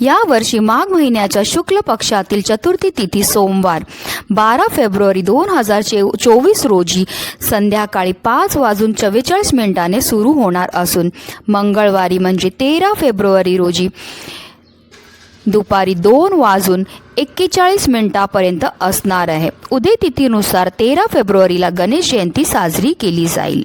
या वर्षी माघ महिन्याच्या शुक्ल पक्षातील चतुर्थी तिथी सोमवार बारा फेब्रुवारी दोन हजार चोवीस रोजी संध्याकाळी पाच वाजून चव्वेचाळीस मिनिटाने सुरू होणार असून मंगळवारी म्हणजे तेरा फेब्रुवारी रोजी दुपारी दोन वाजून एक्केचाळीस मिनिटापर्यंत असणार आहे. उदय तिथीनुसार तेरा फेब्रुवारीला गणेश जयंती साजरी केली जाईल.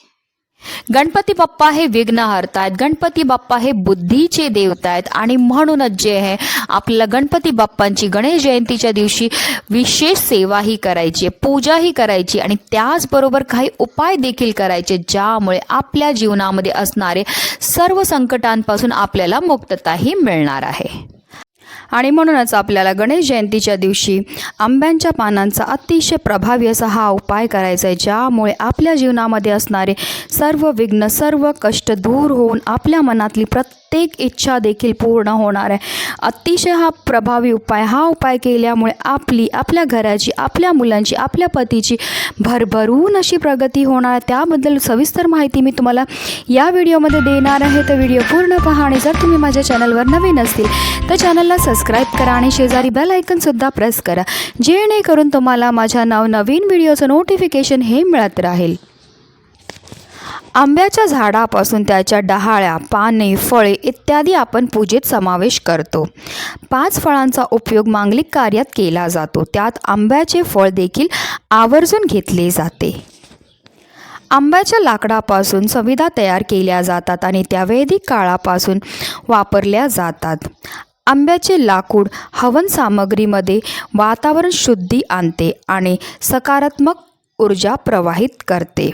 गणपती बाप्पा हे विघ्न आहेत गणपती बाप्पा हे बुद्धीचे देवता आहेत आणि म्हणूनच जे आहे आपल्याला गणपती बाप्पांची गणेश जयंतीच्या दिवशी विशेष सेवाही करायची आहे पूजाही करायची आणि त्याचबरोबर काही उपाय देखील करायचे ज्यामुळे आपल्या जीवनामध्ये असणारे सर्व संकटांपासून आपल्याला मुक्तताही मिळणार आहे. आणि म्हणूनच आपल्याला गणेश जयंतीच्या दिवशी आंब्यांच्या पानांचा अतिशय प्रभावी असा हा उपाय करायचा आहे ज्यामुळे आपल्या जीवनामध्ये असणारे सर्व विघ्न सर्व कष्ट दूर होऊन आपल्या मनातली प्रत्येक इच्छा देखील पूर्ण होणार आहे. अतिशय हा प्रभावी उपाय हा उपाय केल्यामुळे आपली आपल्या घराची आपल्या मुलांची आपल्या पतीची भरभरून अशी प्रगती होणार आहे. त्याबद्दल सविस्तर माहिती मी तुम्हाला या व्हिडिओमध्ये देणार आहे. तर व्हिडिओ पूर्ण पहा आणि जर तुम्ही माझ्या चॅनलवर नवीन असतील तर चॅनलला सबस्क्राईब करा आणि शेजारी बेल ऐकनसुद्धा प्रेस करा. जेणेकरून तुम्हाला माझ्या नाव नवीन व्हिडिओचं नोटिफिकेशन हे मिळत राहील. आंब्याच्या झाडापासून त्याच्या डहाळ्या पाने फळे इत्यादी आपण पूजेत समावेश करतो. पाच फळांचा उपयोग मांगलिक कार्यात केला जातो. त्यात आंब्याचे फळ देखील आवर्जून घेतले जाते. आंब्याच्या लाकडापासून संविधा तयार केल्या जातात आणि त्या वैदिक काळापासून वापरल्या जातात. आंब्याचे लाकूड हवन सामग्रीमध्ये वातावरण शुद्धी आणते आणि सकारात्मक ऊर्जा प्रवाहित करते.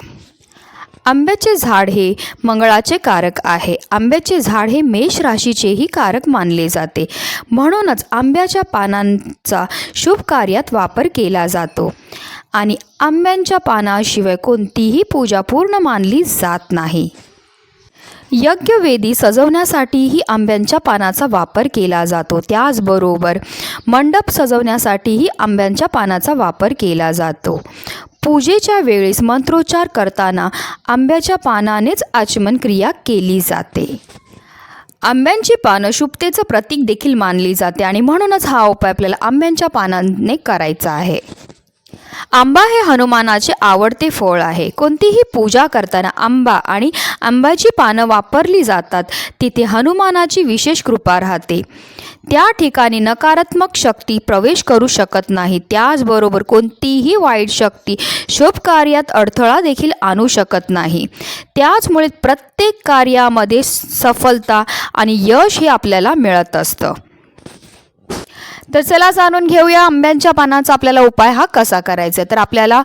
आंब्याचे झाड हे मंगळाचे कारक आहे. आंब्याचे झाड हे मेष राशीचेही कारक मानले जाते. म्हणूनच आंब्याच्या पानांचा शुभ कार्यात वापर केला जातो. आणि आंब्यांच्या पानाशिवाय कोणतीही पूजा पूर्ण मानली जात नाही. यज्ञवेदी सजवण्यासाठीही आंब्यांच्या पानाचा वापर केला जातो. त्याचबरोबर मंडप सजवण्यासाठीही आंब्यांच्या पानाचा वापर केला जातो. पूजेच्या वेळेस मंत्रोच्चार करताना आंब्याच्या पानानेच आचमन क्रिया केली जाते. आंब्यांची पानं शुभतेचं प्रतीक देखील मानली जाते आणि म्हणूनच हा उपाय आपल्याला आंब्यांच्या पानाने करायचा आहे. आंबा हे हनुमानाचे आवडते फळ आहे. कोणतीही पूजा करताना आंबा आणि आंब्याची पानं वापरली जातात. तिथे हनुमानाची विशेष कृपा राहते. त्या ठिकाणी नकारात्मक शक्ती प्रवेश करू शकत नाही. त्याचबरोबर कोणतीही वाईट शक्ती शुभ कार्यात अडथळा देखील आणू शकत नाही. त्याचमुळे प्रत्येक कार्यामध्ये सफलता आणि यश हे आपल्याला मिळत असतं. तर चला जाणून घेऊया आंब्यांच्या पानाचा आपल्याला उपाय हा कसा करायचा आहे. तर आपल्याला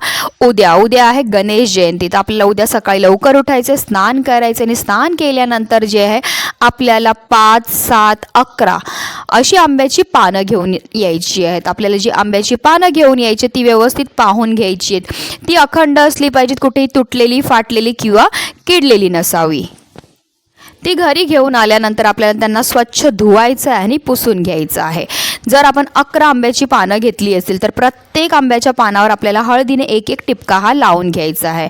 उद्या उद्या आहे गणेश जयंती. तर आपल्याला उद्या सकाळी लवकर उठायचे स्नान करायचे आणि स्नान केल्यानंतर जे आहे आपल्याला पाच सात अकरा अशी आंब्याची पानं घेऊन यायची आहेत. आपल्याला जी आंब्याची पानं घेऊन यायची ती व्यवस्थित पाहून घ्यायची आहेत. ती अखंड असली पाहिजेत कुठेही तुटलेली फाटलेली किंवा किडलेली नसावी. ती घरी घेऊन आल्यानंतर आपल्याला त्यांना स्वच्छ धुवायचं आहे आणि पुसून घ्यायचं आहे. जर आपण अकरा आंब्याची पानं घेतली असतील तर प्रत्येक आंब्याच्या पानावर आपल्याला हळदीने एक एक टिपका हा लावून घ्यायचा आहे.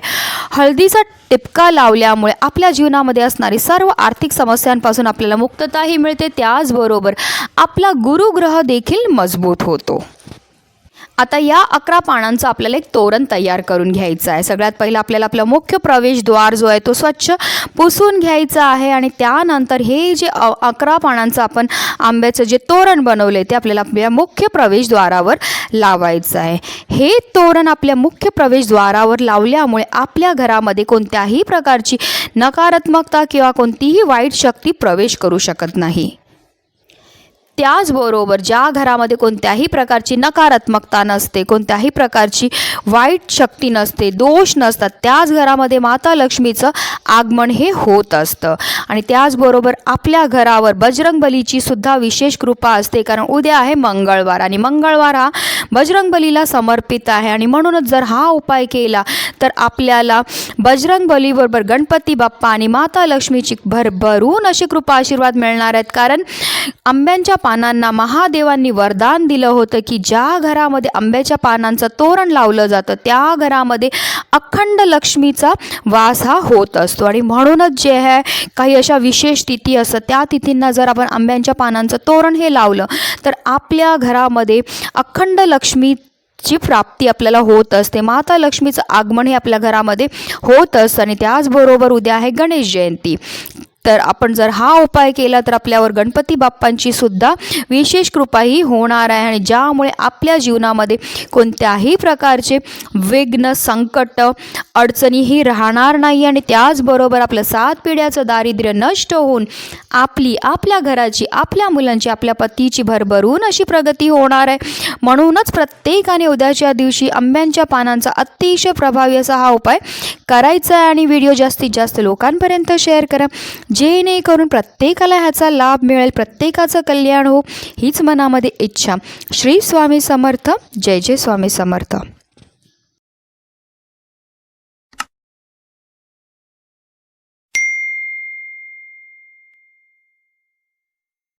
हळदीचा टिपका लावल्यामुळे आपल्या जीवनामध्ये असणारी सर्व आर्थिक समस्यांपासून आपल्याला मुक्तताही मिळते. त्याचबरोबर आपला गुरुग्रह देखील मजबूत होतो. आता या अकरा पानांचं आपल्याला एक तोरण तयार करून घ्यायचं आहे. सगळ्यात पहिलं आपल्याला आपला मुख्य प्रवेशद्वार जो आहे तो स्वच्छ पुसून घ्यायचा आहे आणि त्यानंतर हे जे अ- अकरा पानांचं आपण आंब्याचं जे तोरण बनवले ते आपल्याला आपल्या मुख्य प्रवेशद्वारावर लावायचं आहे. हे तोरण आपल्या मुख्य प्रवेशद्वारावर लावल्यामुळे आपल्या घरामध्ये कोणत्याही प्रकारची नकारात्मकता किंवा कोणतीही वाईट शक्ती प्रवेश करू शकत नाही. त्याचबरोबर ज्या घरामध्ये कोणत्याही प्रकारची नकारात्मकता नसते कोणत्याही प्रकारची वाईट शक्ती नसते दोष नसतात त्याच घरामध्ये माता लक्ष्मीचं आगमन हे होत असतं. आणि त्याचबरोबर आपल्या घरावर बजरंगबलीची सुद्धा विशेष कृपा असते कारण उद्या आहे मंगळवार आणि मंगळवार हा बजरंगबलीला समर्पित आहे. आणि म्हणूनच जर हा उपाय केला तर आपल्याला बजरंगबलीबरोबर गणपती बाप्पा आणि माता लक्ष्मीची भरभरून अशी कृपा आशीर्वाद मिळणार आहेत. कारण आंब्यांच्या पानांना महादेवांनी वरदान दिलं होतं की ज्या घरामध्ये आंब्याच्या पानांचं तोरण लावलं जातं त्या घरामध्ये अखंड लक्ष्मीचा वास हा होत असतो. आणि म्हणूनच जे आहे काही अशा विशेष तिथी असतात त्या तिथींना जर आपण आंब्यांच्या पानांचं तोरण हे लावलं तर आपल्या घरामध्ये अखंड लक्ष्मी ची प्राप्ती आपल्याला होत असते. माता लक्ष्मीचं आगमन हे आपल्या घरामध्ये होत असतं आणि त्याचबरोबर उद्या आहे गणेश जयंती. तर आपण जर हा उपाय केला तर आपल्यावर गणपती बाप्पांची सुद्धा विशेष कृपाही होणार आहे आणि ज्यामुळे आपल्या जीवनामध्ये कोणत्याही प्रकारचे विघ्न संकट अडचणीही राहणार नाही आणि त्याचबरोबर आपलं सात पिढ्याचं दारिद्र्य नष्ट होऊन आपली आपल्या घराची आपल्या मुलांची आपल्या पतीची भरभरून अशी प्रगती होणार आहे. म्हणूनच प्रत्येकाने उद्याच्या दिवशी आंब्यांच्या पानांचा अतिशय प्रभावी असा हा उपाय करायचा आहे आणि व्हिडिओ जास्तीत जास्त लोकांपर्यंत शेअर करा. जेणेकरून प्रत्येकाला ह्याचा लाभ मिळेल प्रत्येकाचं कल्याण हो हीच मनामध्ये इच्छा. श्री स्वामी समर्थ. जय जय स्वामी समर्थ.